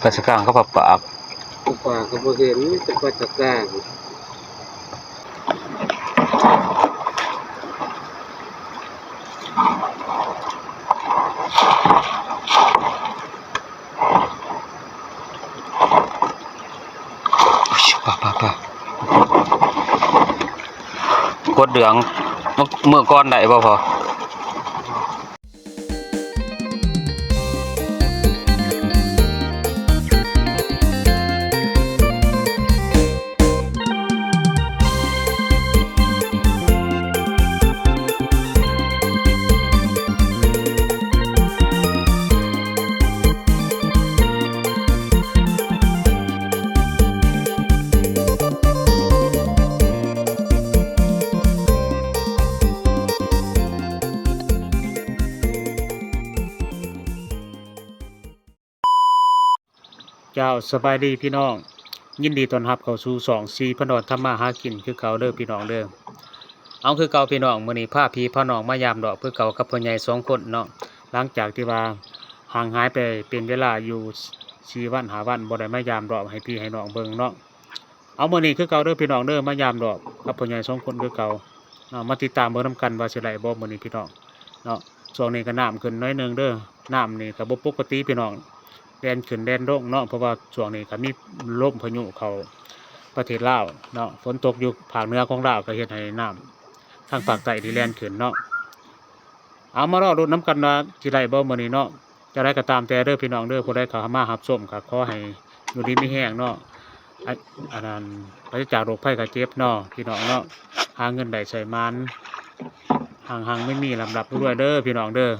ปลาสกางเขาปลาปากปาก็บ่เห็นมีแต่ปลาตะกร้างปลาปลาปลากดเหลืองเมื่อเมื่อก่อนได้บ่พอ เจ้าสบายดีพี่น้อง ยินดีต้อนรับเข้าสู่สองซีพนอดทำมาหากินคือเก่าเด้อพี่น้องเด้อเอาคือเก่าพี่น้องมื้อนี้พาพี่พาน้องมายามดอกเพื่อเก่ากับพ่อใหญ่สองคนเนาะหลังจากที่ว่าห่างหายไปเป็นเวลาอยู่สี่วันหาวันบ่ได้มายามดอกให้พี่ให้น้องเบิ่งเนาะเอามื้อนี้คือเก่าเด้อพี่น้องเด้อมายามดอกกับพ่อใหญ่สองคนคือเก่าเนาะมาติดตามเบิ่งนํกันว่าสิได้บ่มื้อนี้พี่น้องเนาะช่วงนี้ก็น้ำขึ้นน้อยหนึงเด้อน้ำนี่ก็บ่ปกติพี่น้อง แดนขึ้นแดนลงเนาะเพราะว่าช่วงนี้ก็มีลมพายุเข้าประเทศลาวเนาะฝนตกอยู่ภาคเหนือของลาวก็เฮ็ดให้น้ำทางภาคใต้ที่แลนขึ้นเนาะเอามารอรุ้นน้ำกันว่าสิได้บ่มื้อนี้เนาะจะได้ก็ตามแต่เด้อพี่น้องเด้อผู้ใดเขามารับชมก็ขอให้อยู่ดีมีแห้งเนาะอันอันนั้นปราศจากโรคภัยไข้เจ็บเนาะพี่น้องเนาะหาเงินได้ใช้มันห่างๆไม่มีลำดับด้วยเด้อพี่น้องเด้อ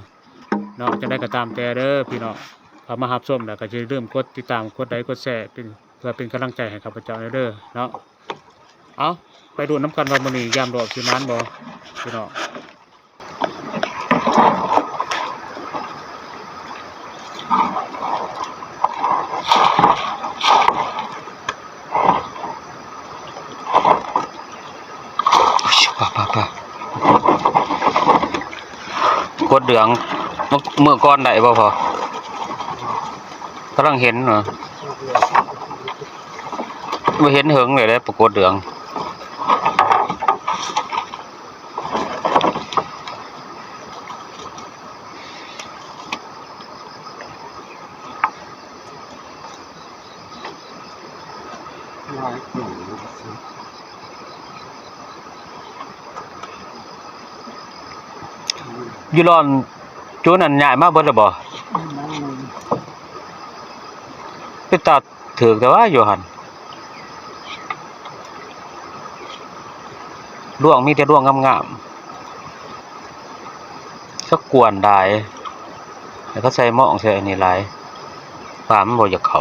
เนาะจะได้ก็ตามแต่เด้อพี่น้อง เขามารับชมแล้วก็จะเริ่มกดติดตามกดไลค์กดแชร์เป็นเพื่อเป็นกำลังใจให้ข้าพเจ้าเด้อเนาะเอาไปดูน้ำกันว่ามื้อนี้ยามดอกสิมานบ่พี่น้องปลาปลาปลากดเหลืองเมื่อก่อนได้บ่พอำลังเห็นเหรอไม่เห็นเหิงเลยได้ปรากฏเหลืองยูรอนจูนันใหญ่มากเบิดแล้วบ่ ไปตัดถือแต่ว่าอยู่หันร่วงมีแต่ร่วงงามๆก็กวนได้แล้วก็ใส่หม้องใส่อันนี้หลายปามบ่อยากเขา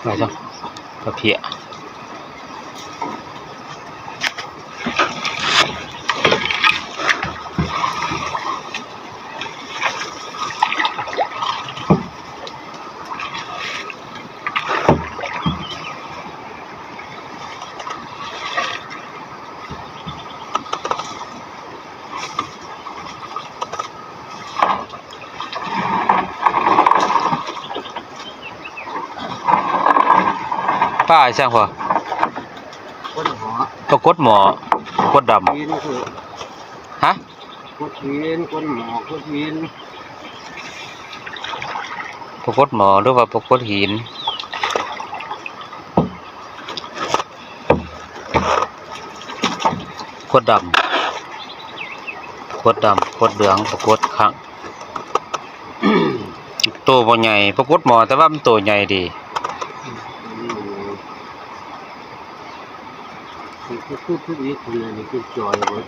อะไรจัาเพียป้าไอ้ช่างพอคนหอปรากฏหมอปรากฏดหินคือำฮะคนหินคนหมอคนหินปรากฏหมอหรือว่าปรากฏหินขวดดำขวดดำขวดเหลืองปรากฏข้าง ตัวบ่ใหญ่ปรากฏหมอแต่ว่ามันตัวใหญ่ดี นี่คือพูดทุกอีกคนเลยนี่คือจอยเว้ย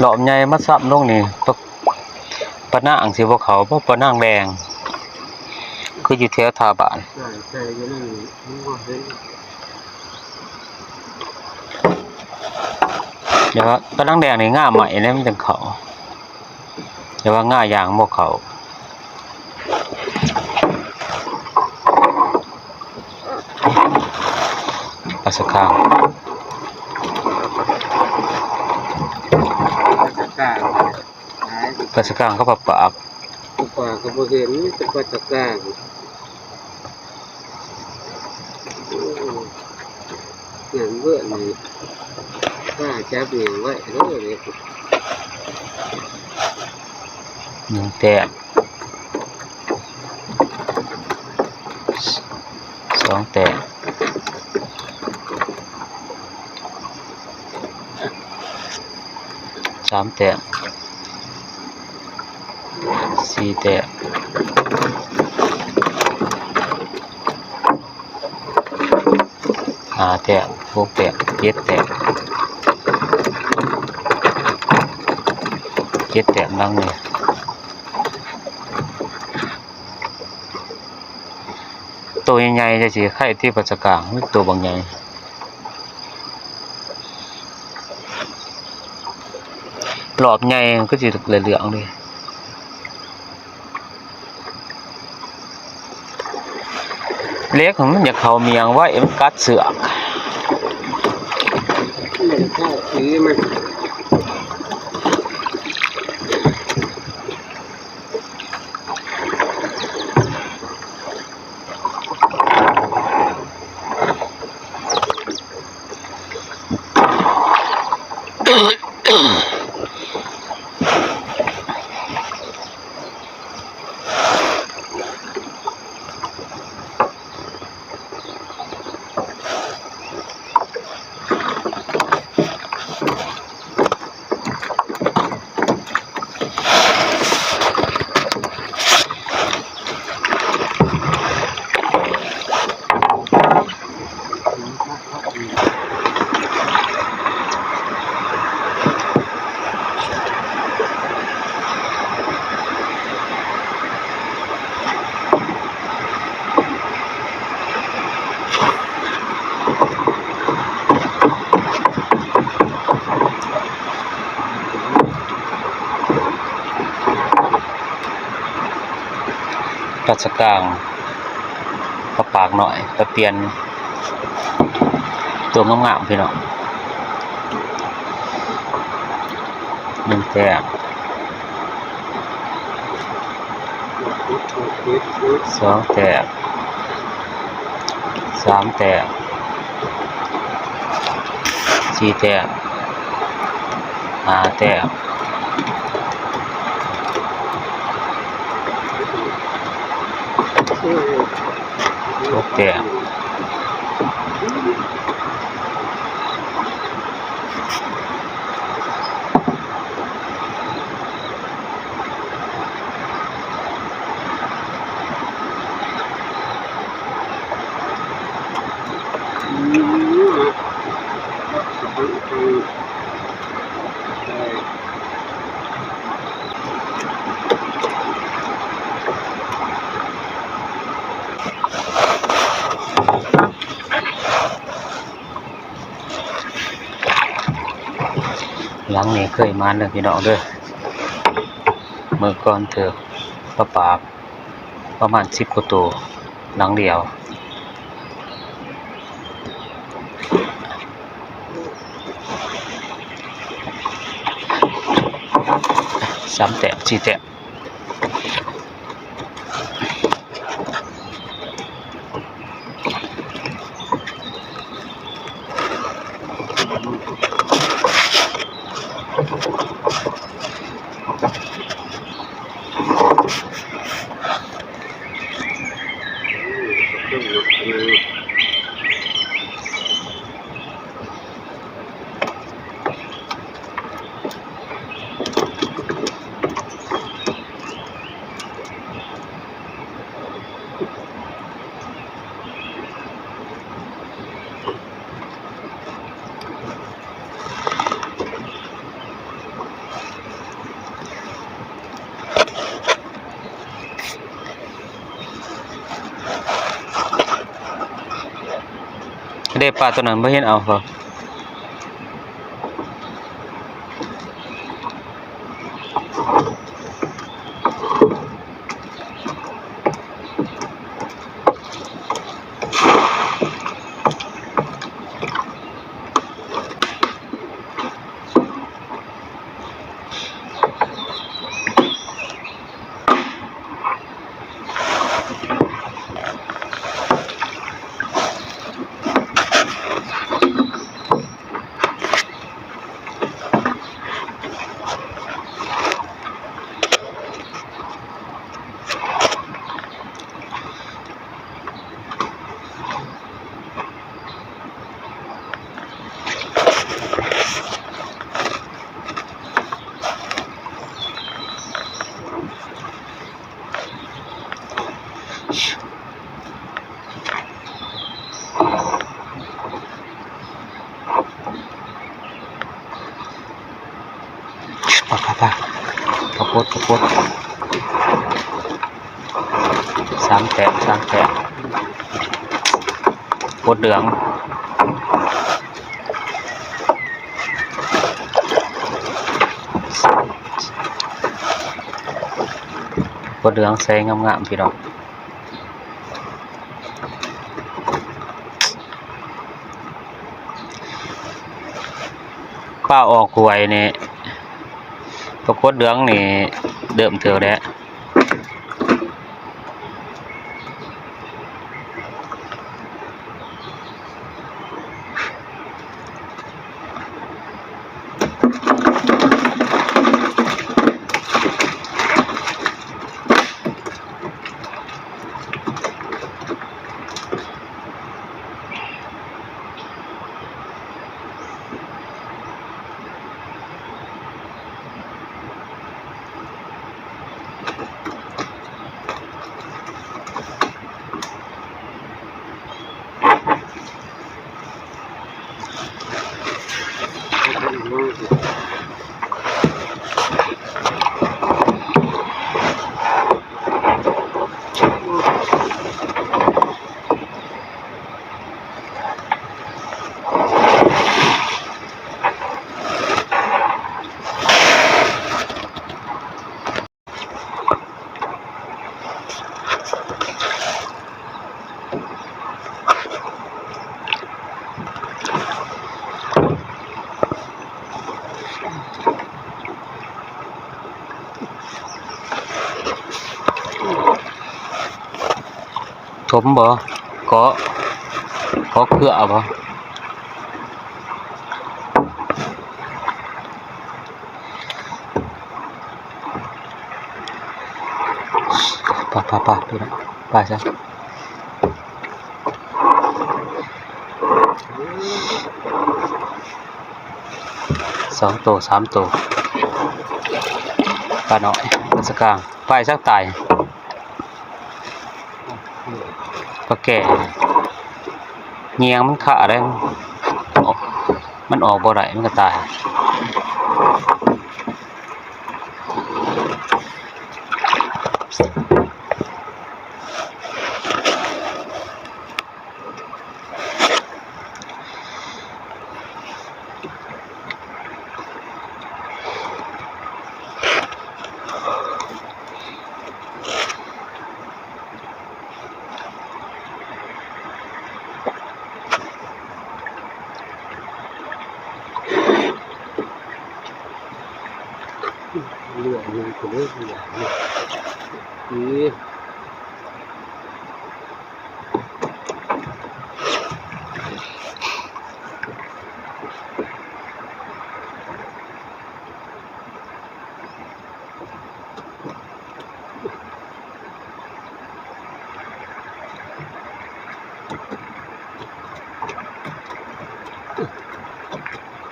หลอมใหญ่มาซ้ำลงนี่ปะปะนางสิบ่เขาบ่ปะนางแดง คืออยู่แถวทาบ้านใช่ใช่อยังนั่นมันก็เห็นเดี๋ยวว่าปะนางแดงนี่ง่าใหม่เนี่ยมันจังเขาเดี๋ยวว่าง่ายางบ่เขาปัสกางตะกร้าหายปัสกางก็ปะปากตะกร้าก็บ่เห็นมีแต่ปลาตะกร้าโอ้ เงี้ยเบื่อนี่กล้าจับเงี้ยไว้เด้อเลยหนึ่งแต้มสองแต้มสามแต้มสี่แต้มห้าแต้ม หกแต้มเจ็ดแต้มเจ็ดแต้มนั่งเลยตัวใหญ่ๆจะสิไข่ที่ปัจจกางตัวบางใหญ่หลอบใหญ่ก็สิเหลืองๆเลยเล็กของมันอยากเขาเมียงไว้มันกัดเสือมน เข้า สีมันปัจจกลางก็ปากหน่อยไปเปลี่ยน ตัวงามๆพี่น้องหนึ่งแต้มสองแต้มสามแต้มสี่แต้มห้าแต้ม ห เคยมาเด้อพี่น้องเด้อเมื่อก่อนเถอะปลาปากประมาณสิบกว่าตัวหลังเดียวสามแตะสี่แตะ เด้ปลาตัวนั้นบ่เห็นเอาเหรอ ปะปดปะปดสามแตะสามแตะปดเหลืองปดเหลืองแสงงามๆพี่น้องป้าออกหวยเนี่ย ปรากฏเหลืองนี่เดิมเถือะแล้ว ถมบ่เกาะเกาะเครือบ่ปะปะปะพี่น้ แก่เงียงมันขาได้มันออกมันออกบ่ได้มันก็ตาย เลือด มันก็เลยเหลือนี่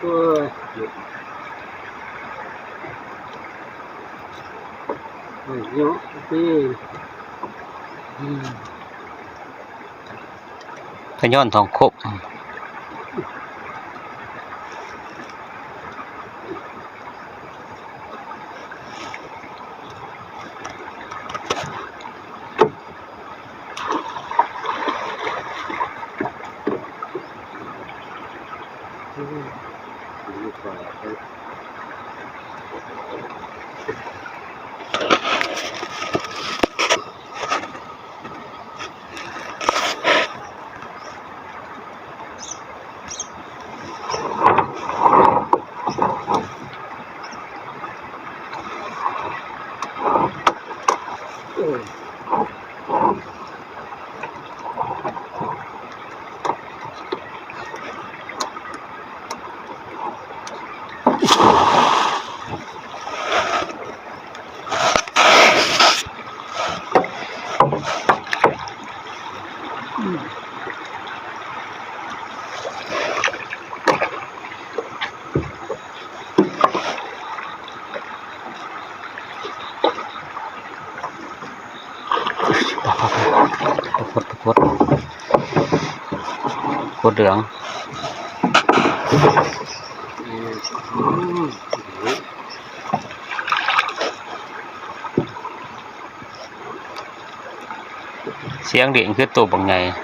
โอ้ยโอ้ยเยอะพี่อืม ขย้อนทองคบ โอ้ย ตะกดตะกดกด เหลืองเอ่ออืมโอ้ยเสียงเด่นคือตัวบังไงตั้ง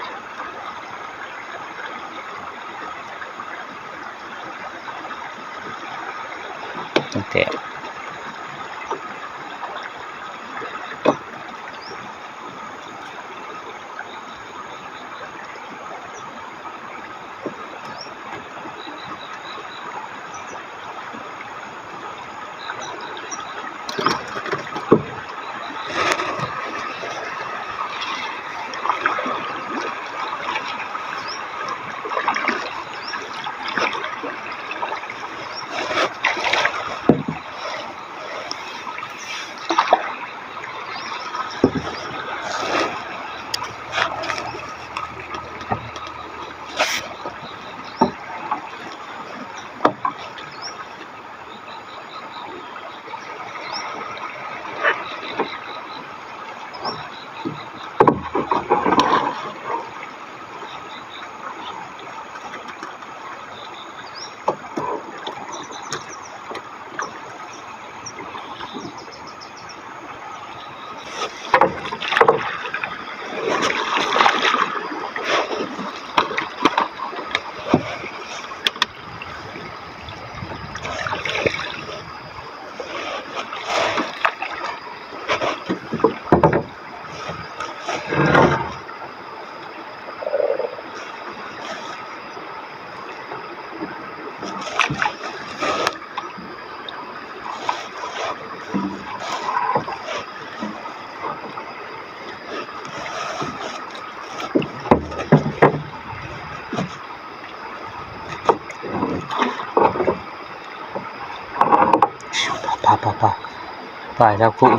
ไปแล้วคุณ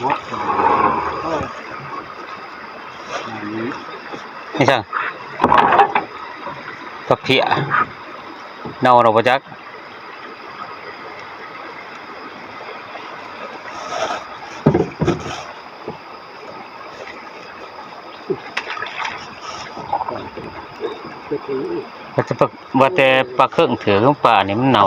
หมดโอ้ยอันนี้ไม่ใช่ปะเพียเนาเราประจักก็ถือว่าแต่ปลาว่าแต่ปลาเครื่องถือของป่านี่มันเน่า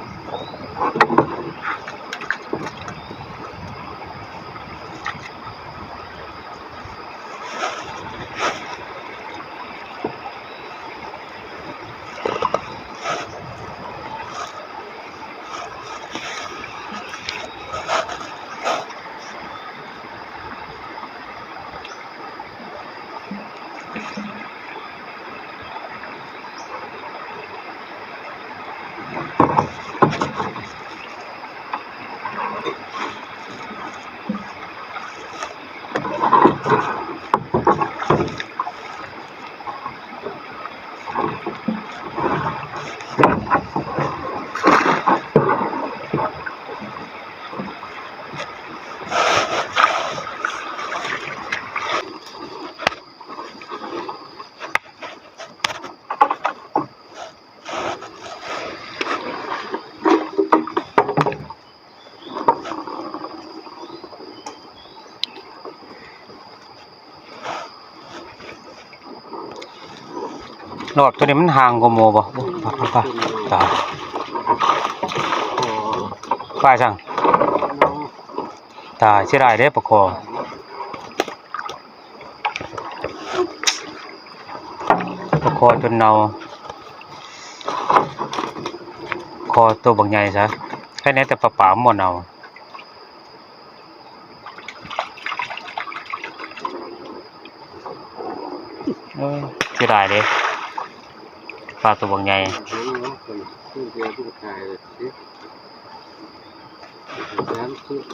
นอบตัวนี้มันห่างกว่าหมู่บ่โอ้ไปไปไปตายโอ้ไปสั่งตายเสียดายเด้ปะคอปะคอจนเนาคอตัวบักใหญ่ซะแค่นี้แต่ปลาป๋าหมดเนาเออเสียดายเด้ ปลาตัวบักใหญ่ เห็นเนาะคนที่เดียวที่ถ่ายเลยสิน้ำซุป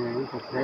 ยังจะใช้